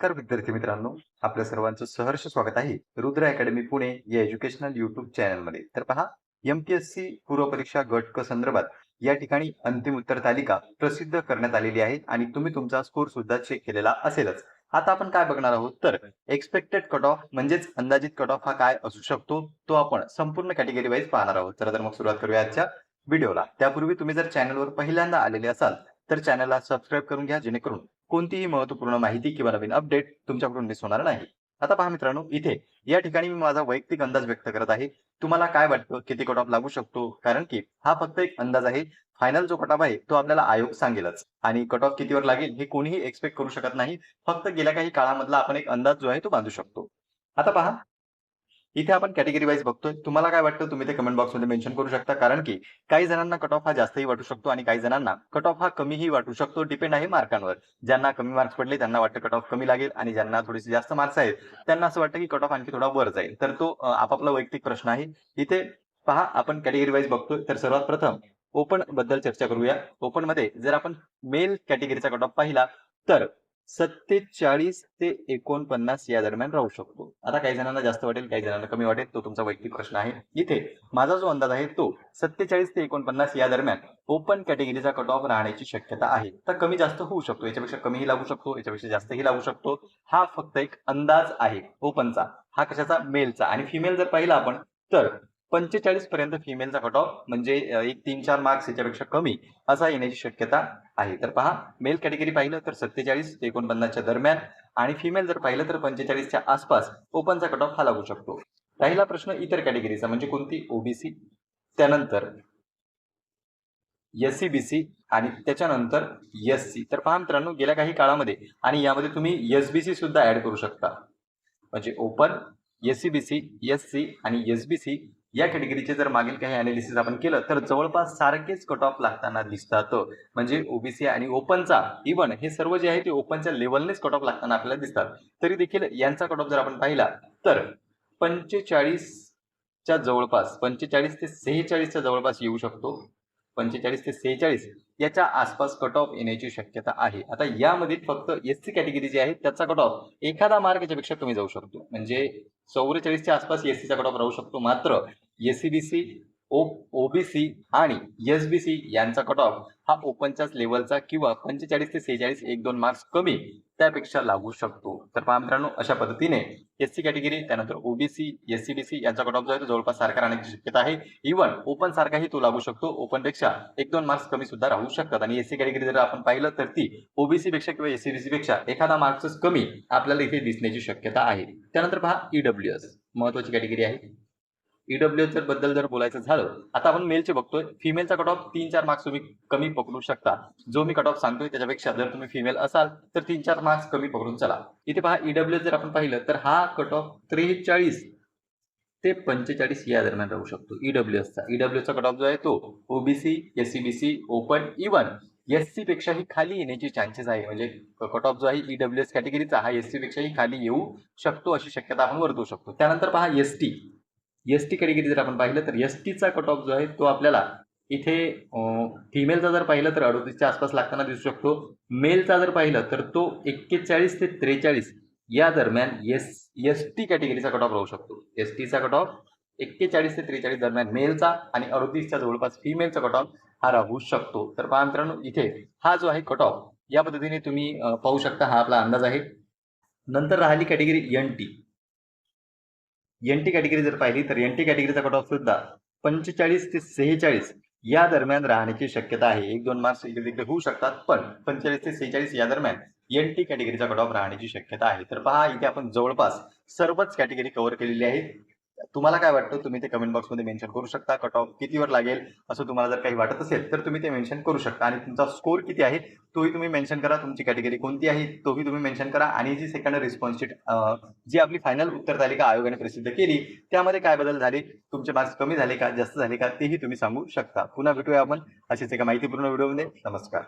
नमस्कार विद्यार्थी मित्रांनो. आपल्या सर्वांचं सहर्ष स्वागत आहे रुद्र अकॅडमी पुणे या एज्युकेशनल युट्यूब चॅनलमध्ये. तर पहा एमपीएससी पूर्व परीक्षा गट क संदर्भात या ठिकाणी अंतिम उत्तर तालिका प्रसिद्ध करण्यात आलेली आहे आणि तुम्ही तुमचा स्कोर सुद्धा चेक केलेला असेलच. आता आपण काय बघणार आहोत? तर एक्सपेक्टेड कट ऑफ म्हणजेच अंदाजित कट ऑफ हा काय असू शकतो? तो आपण संपूर्ण कॅटेगरी वाईज पाहणार आहोत. चला तर मग सुरुवात करूया आजच्या व्हिडिओला त्यापूर्वी तुम्ही जर चॅनलवर पहिल्यांदा आलेले असाल तर चॅनलला सबस्क्राईब करून घ्या जेणेकरून कोणतीही महत्त्वपूर्ण माहिती किंवा नवीन अपडेट तुमच्याकडून मिस होणार नाही. आता पहा मित्रांनो इथे या ठिकाणी मी माझा वैयक्तिक अंदाज व्यक्त करत आहे. तुम्हाला काय वाटतं? किती कट ऑफ लागू शकतो? कारण की हा फक्त एक अंदाज आहे. फायनल जो कट ऑफ आहे तो आपल्याला आयोग सांगेलच. आणि कट ऑफ कितीवर लागेल हे कोणीही एक्सपेक्ट करू शकत नाही. फक्त गेल्या काही काळामधला आपण एक अंदाज जो आहे तो बांधू शकतो. आता पहा इथे आपण कॅटेगरी वाईज बघतोय. तुम्हाला काय वाटतं? तुम्ही ते कमेंट बॉक्समध्ये मेन्शन करू शकता. कारण की काही जणांना कट ऑफ हा जास्तही वाटू शकतो आणि काही जणांना कट ऑफ हा कमीही वाटू शकतो. डिपेंड आहे मार्कांवर ज्यांना कमी मार्क्स पडले त्यांना वाटतं कट ऑफ कमी लागेल आणि ज्यांना थोडेसे जास्त मार्क्स आहेत त्यांना असं वाटतं की कट ऑफ आणखी थोडा वर जाईल. तर तो आपापला वैयक्तिक प्रश्न आहे. इथे पहा आपण कॅटेगरी वाईज बघतोय. तर सर्वात प्रथम ओपनबद्दल चर्चा करूया. ओपनमध्ये जर आपण मेल कॅटेगरीचा कट ऑफ पाहिला तर सत्तेचाळीस ते एकोणपन्नास या दरम्यान राहू शकतो. आता काही जणांना जास्त वाटेल काही जणांना कमी वाटेल. तो तुमचा वैयक्तिक प्रश्न आहे. इथे माझा जो अंदाज आहे तो सत्तेचाळीस ते एकोणपन्नास या दरम्यान ओपन कॅटेगरीचा कट ऑफ राहण्याची शक्यता आहे. तर कमी जास्त होऊ शकतो. याच्यापेक्षा कमीही लागू शकतो. याच्यापेक्षा जास्तही लागू शकतो. हा फक्त एक अंदाज आहे. ओपनचा हा कशाचा? मेलचा आणि फिमेल जर पाहिला आपण तर पंचेचाळीस पर्यंत फिमेलचा कट ऑफ म्हणजे एक तीन चार मार्क्स याच्यापेक्षा कमी असा येण्याची शक्यता आहे. तर पहा मेल कॅटेगरी पाहिलं तर सत्तेचाळीस ते एकोणपन्नासच्या दरम्यान आणि फिमेल जर पाहिलं तर पंचेचाळीसच्या आसपास ओपनचा कट ऑफ हा लागू शकतो. राहिला प्रश्न इतर कॅटेगरीचा म्हणजे कोणती? ओबीसी त्यानंतर एस सी बी सी आणि त्याच्यानंतर एस सी तर पहा मित्रांनो गेल्या काही काळामध्ये आणि यामध्ये तुम्ही एस बी सी सुद्धा ऍड करू शकता. म्हणजे open S C B C S C आणि एस बी सी या कॅटेगरीचे जर मागील काही अनालिसिस आपण केलं तर जवळपास सारखेच कट ऑफ लागताना दिसतात म्हणजे ओबीसी आणि ओपनचा इवन हे सर्व जे आहे ते ओपनच्या लेवलनेच कट ऑफ लागताना आपल्याला दिसतात. तरी देखील यांचा कट ऑफ जर आपण पाहिला तर पंचेचाळीसच्या जवळपास पंचेचाळीस ते सेहेचाळीसच्या जवळपास येऊ शकतो. पंचेचाळीस ते सेहेचाळीस याच्या आसपास कट ऑफ येण्याची शक्यता आहे. आता यामध्ये फक्त एस सी कॅटेगरी जी आहे त्याचा कट ऑफ एखादा मार्क याच्यापेक्षा कमी जाऊ शकतो. म्हणजे चौवेचाळीसच्या आसपास एस सीचा कट ऑफ राहू शकतो. मात्र S C B C O OBC आणि एस बी सी यांचा कट ऑफ हा ओपनच्याच लेवलचा किंवा पंचेचाळीस ते सेहेचाळीस एक दोन मार्क्स कमी त्यापेक्षा लागू शकतो. तर पहा मित्रांनो अशा पद्धतीने एस सी कॅटेगरी त्यानंतर OBC S C B C यांचा कट ऑफ जो आहे तो जवळपास सारखा राहण्याची शक्यता आहे. इव्हन ओपन सारखाही तो लागू शकतो. ओपनपेक्षा एक दोन मार्क्स कमी सुद्धा राहू शकतात. आणि एस सी कॅटेगरी जर आपण पाहिलं तर ती ओबीसी पेक्षा किंवा एस सी बी सी पेक्षा एखादा मार्क्सच कमी आपल्याला इथे दिसण्याची शक्यता आहे. त्यानंतर पहा ईडब्ल्यू एस महत्वाची कॅटेगरी आहे. ईडब्ल्यू बद्दल जर बोलायचं झालं आता आपण मेलचे बघतोय फिमेलचा कट ऑफ तीन चार मार्क्स तुम्ही कमी पकडू शकता. जो मी कट ऑफ सांगतोय त्याच्यापेक्षा जर तुम्ही फिमेल असाल तर तीन चार मार्क्स कमी पकडून चला. इथे पहा ईडब्ल्यू जर आपण पाहिलं तर हा कट ऑफ त्रेचाळीस ते पंचेचाळीस या दरम्यान राहू शकतो. ईडब्ल्यू एसचा ईडब्ल्यू कट ऑफ जो आहे तो OBC S C C open even S C पेक्षाही खाली येण्याची चान्सेस आहे. म्हणजे कट ऑफ जो आहे ईडब्ल्यू एस कॅटेगरीचा हा एससी पेक्षाही खाली येऊ शकतो अशी शक्यता आपण वर्तवू शकतो. त्यानंतर पहा S T S T category जर आपण पाहिलं तर एस टीचा कट ऑफ जो आहे तो आपल्याला इथे फिमेलचा जर पाहिलं तर अडोतीसच्या आसपास लागताना दिसू शकतो. मेलचा जर पाहिलं तर तो एक्केचाळीस ते त्रेचाळीस या दरम्यान एस एस टी कॅटेगरीचा कट ऑफ राहू शकतो. एस टीचा कट ऑफ एक्केचाळीस ते त्रेचाळीस दरम्यान मेलचा आणि अडोतीसच्या जवळपास फिमेलचा कट ऑफ हा राहू शकतो. तर पहा मित्रांनो इथे हा जो आहे कट ऑफ या पद्धतीने तुम्ही पाहू शकता हा आपला अंदाज आहे. नंतर राहिली category N T N T category जर पाहिली तर एन टी कॅटेगरीचा कट ऑफ सुद्धा पंचेचाळीस ते सेहेचाळीस या दरम्यान राहण्याची शक्यता आहे. एक दोन मार्क्स इकडे तिकडे होऊ शकतात पण पंचेचाळीस ते सेहेचाळीस या दरम्यान एन टी कॅटेगरीचा कट ऑफ राहण्याची शक्यता आहे. तर पहा इथे आपण जवळपास सर्वच कॅटेगरी कव्हर केलेली आहे तुम्हाला काय वाटतं? तुम्ही ते कमेंट बॉक्समध्ये मेन्शन करू शकता. कट ऑफ कितीवर लागेल? असं तुम्हाला जर काही वाटत असेल तर तुम्ही ते मेन्शन करू शकता. आणि तुमचा स्कोर किती आहे तोही तुम्ही मेन्शन करा. तुमची कॅटेगरी कोणती आहे तोही तुम्ही मेन्शन करा. आणि जी सेकंड रिस्पॉन्स शीट जी आपली फायनल उत्तर तालिका आयोगाने प्रसिद्ध केली त्यामध्ये काय बदल झाले? तुमचे मार्क्स कमी झाले का? जास्त झाले का? तेही तुम्ही सांगू शकता. पुन्हा भेटूया आपण अशीच एका माहितीपूर्ण व्हिडिओमध्ये. नमस्कार.